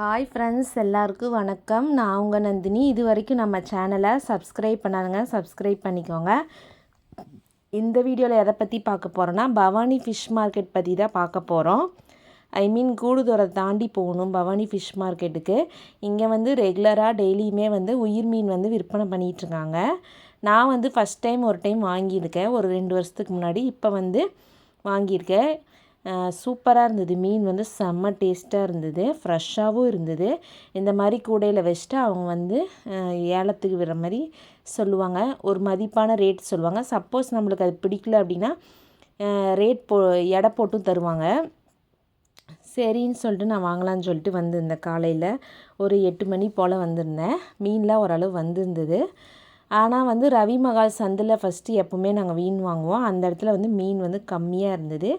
Hi friends எல்லாருக்கும் வணக்கம். நான் உங்கள் நந்தினி. இது வரைக்கும் நம்ம சேனலை சப்ஸ்கிரைப் பண்ணாதுங்க சப்ஸ்கிரைப் பண்ணிக்கோங்க. இந்த வீடியோவில் எதை பற்றி பார்க்க போகிறோன்னா பவானி ஃபிஷ் மார்க்கெட் பற்றி தான் பார்க்க போகிறோம் ஐ மீன் கூடுதூரம் தாண்டி போகணும் பவானி ஃபிஷ் மார்க்கெட்டுக்கு இங்கே வந்து ரெகுலராக டெய்லியுமே வந்து உயிர் மீன் வந்து விற்பனை பண்ணிகிட்ருக்காங்க நான் வந்து ஃபஸ்ட் டைம் ஒரு டைம் வாங்கியிருக்கேன். ஒரு ரெண்டு வருஷத்துக்கு முன்னாடி இப்போ வந்து வாங்கியிருக்கேன். சூப்பராக இருந்தது. மீன் வந்து செம்ம டேஸ்ட்டாக இருந்தது. ஃப்ரெஷ்ஷாகவும் இருந்தது. இந்த மாதிரி கூடையில் வச்சுட்டு அவங்க வந்து ஏலத்துக்கு விடுற மாதிரி சொல்லுவாங்க. ஒரு மதிப்பான ரேட் சொல்லுவாங்க. சப்போஸ் நம்மளுக்கு அது பிடிக்கல அப்படின்னா ரேட் போ எடை போட்டும் தருவாங்க. சரின்னு சொல்லிட்டு நான் வாங்கலான்னு சொல்லிட்டு வந்திருந்தேன் காலையில் ஒரு எட்டு மணி போல் வந்திருந்தேன். மீன்லாம் ஓரளவு வந்திருந்தது. ஆனால் வந்து ரவி மகால் சந்தில் ஃபஸ்ட்டு எப்போவுமே நாங்கள் மீன் வாங்குவோம். அந்த இடத்துல வந்து மீன் வந்து கம்மியாக இருந்தது.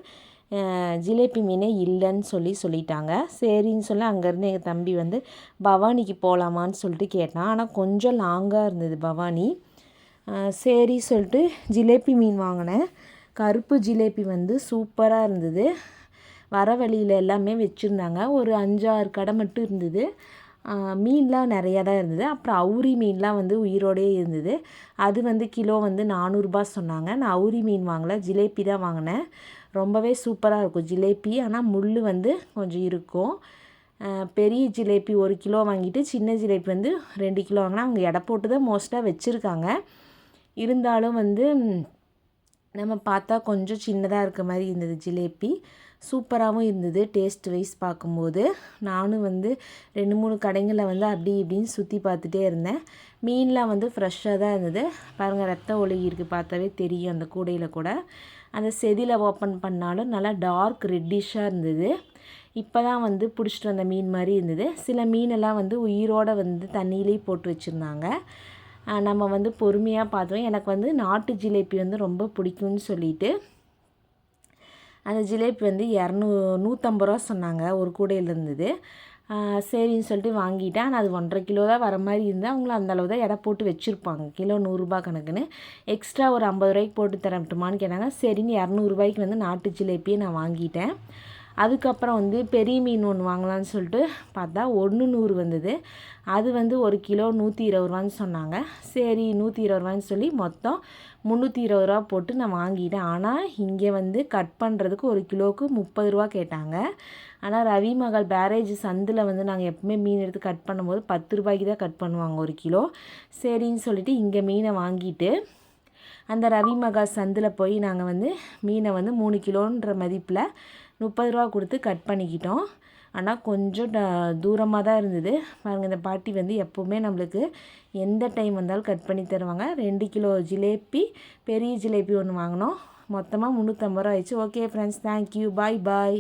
ஜிலேபி மீனே இல்லைன்னு சொல்லி சொல்லிட்டாங்க. சரின்னு சொல்லி அங்கேருந்து எங்கள் தம்பி வந்து பவானிக்கு போகலாமான்னு சொல்லிட்டு கேட்டான். ஆனால் கொஞ்சம் லாங்காக இருந்தது பவானி. சரி சொல்லிட்டு ஜிலேபி மீன் வாங்கினேன். கருப்பு ஜிலேபி வந்து சூப்பராக இருந்தது. வர வழியில் எல்லாமே வச்சுருந்தாங்க. ஒரு அஞ்சாறு கடை மட்டும் இருந்தது. மீன்லாம் நிறையா தான் இருந்தது. அப்புறம் அவுரி மீன்லாம் வந்து உயிரோடே இருந்தது. அது வந்து கிலோ வந்து நானூறுரூபா சொன்னாங்க. நான் அவுரி மீன் வாங்கலை. ஜிலேபி தான் வாங்கினேன். ரொம்பவே சூப்பராக இருக்கும் ஜிலேபி. ஆனால் முள் வந்து கொஞ்சம் இருக்கும். பெரிய ஜிலேபி ஒரு கிலோ வாங்கிட்டு சின்ன ஜிலேபி வந்து ரெண்டு கிலோ வாங்கினா அவங்க எடை போட்டு தான் மோஸ்ட்டாக வச்சுருக்காங்க. இருந்தாலும் வந்து நம்ம பார்த்தா கொஞ்சம் சின்னதாக இருக்க மாதிரி இருந்தது ஜிலேபி. சூப்பராகவும் இருந்தது. டேஸ்ட் வைஸ் பார்க்கும்போது நானும் வந்து ரெண்டு மூணு கடைங்களில் வந்து அப்படி இப்படின்னு சுற்றி பார்த்துட்டே இருந்தேன். மீன்லாம் வந்து ஃப்ரெஷ்ஷாக தான் இருந்தது. பாருங்கள் ரத்த ஒழுகி இருக்குது பார்த்தாவே தெரியும் அந்த கூடையில் கூட. அந்த செதியில் ஓப்பன் பண்ணாலும் நல்லா டார்க் ரெட்டிஷாக இருந்தது. இப்போ தான் வந்து பிடிச்சிட்டு வந்த மீன் மாதிரி இருந்தது. சில மீனெல்லாம் வந்து உயிரோடு வந்து தண்ணியிலே போட்டு வச்சுருந்தாங்க. நம்ம வந்து பொறுமையாக பார்த்தோம் எனக்கு வந்து நாட்டு ஜிலேபி வந்து ரொம்ப பிடிக்கும்னு சொல்லிட்டு அந்த ஜிலேபி வந்து இரநூ நூற்றம்பது ரூபா சொன்னாங்க ஒரு கூடையில் இருந்தது. சரின்னு சொல்லிட்டு வாங்கிட்டேன். ஆனால் அது ஒன்றரை கிலோ தான் வர மாதிரி இருந்தால் அவங்கள அந்தளவு தான் எடை போட்டு வச்சுருப்பாங்க. கிலோ நூறுரூபா கணக்குன்னு. எக்ஸ்ட்ரா ஒரு ஐம்பது ரூபாய்க்கு போட்டு தரட்டுமான்னு கேட்டாங்க. சரின்னு இரநூறுபாய்க்கு வந்து நாட்டு ஜிலேபியை நான் வாங்கிட்டேன். அதுக்கப்புறம் வந்து பெரிய மீன் ஒன்று வாங்கலான்னு சொல்லிட்டு பார்த்தா ஒன்று நூறு வந்தது. அது வந்து ஒரு கிலோ நூற்றி இருபது ரூபான்னு சொன்னாங்க. சரி நூற்றி இருபது ரூபான்னு சொல்லி மொத்தம் முந்நூற்றி இருபது ரூபா போட்டு நான் வாங்கிட்டேன். ஆனால் இங்கே வந்து கட் பண்ணுறதுக்கு ஒரு கிலோவுக்கு முப்பது ரூபா கேட்டாங்க. ஆனால் ரவி மகள் பேரேஜ் சந்தில் வந்து நாங்கள் எப்பவுமே மீன் எடுத்து கட் பண்ணும்போது பத்து ரூபாய்க்கு தான் கட் பண்ணுவாங்க ஒரு கிலோ. சரின்னு சொல்லிவிட்டு இங்கே மீனை வாங்கிட்டு அந்த ரவி மகா சந்தில் போய் நாங்கள் வந்து மீனை வந்து மூணு கிலோன்ற மதிப்பில் முப்பது ரூபா கொடுத்து கட் பண்ணிக்கிட்டோம். ஆனால் கொஞ்சம் தூரமாக தான் இருந்தது. பாருங்கள் இந்த பாட்டி வந்து எப்போவுமே நம்மளுக்கு எந்த டைம் வந்தாலும் கட் பண்ணி தருவாங்க. ரெண்டு கிலோ ஜிலேபி பெரிய ஜிலேபி ஒன்று வாங்கினோம். மொத்தமாக முந்நூற்றம்பது ரூபா ஆயிடுச்சு. Okay friends thank you bye bye